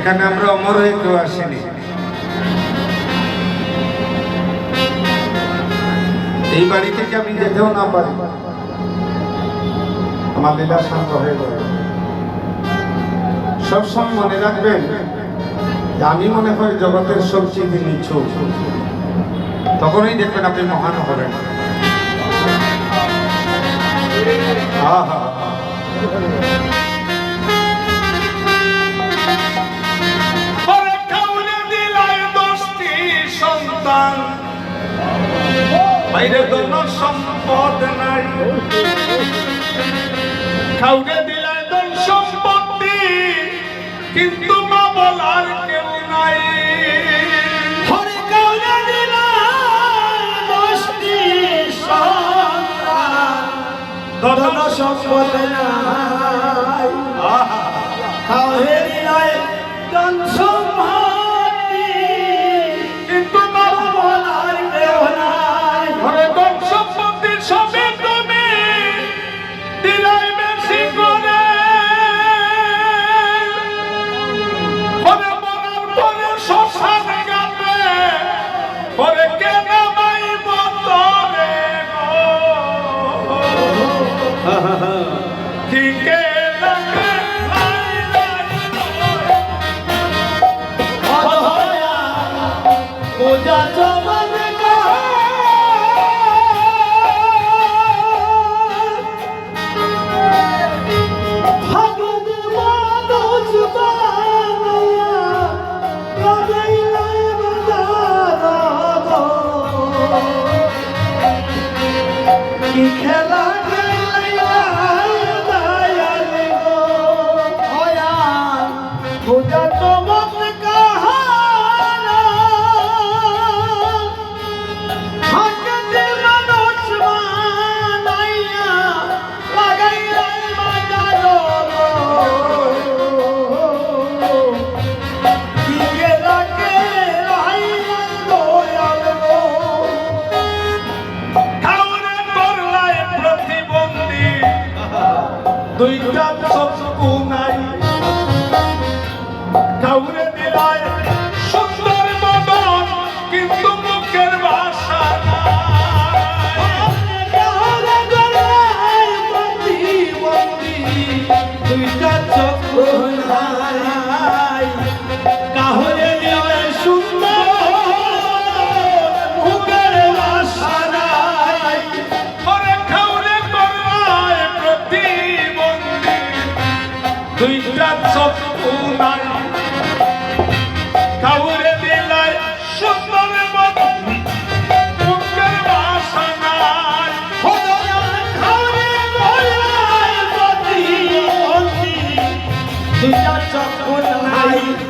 এখানে আমরা অমর হয়ে কেউ আসিনি। এই বাড়ি থেকে আমি যেতেও না পারি। আমার লীলা শান্ত হয়ে গেল। সবসময় মনে রাখবেন আমি মনে হয় জগতের সবচেয়ে নিচ্ছু তখনই দেখবেন আপনি মহান হবেন। আহা। সন্তান। বাইরে কোন সম্পদ নাই। কাউকে দিলে কোন সম্পত্তি কিন্তু মা বলার কেউ নাই। ধন সম্পদ না Go, go, go, go, দুইটা চক্কর নাই।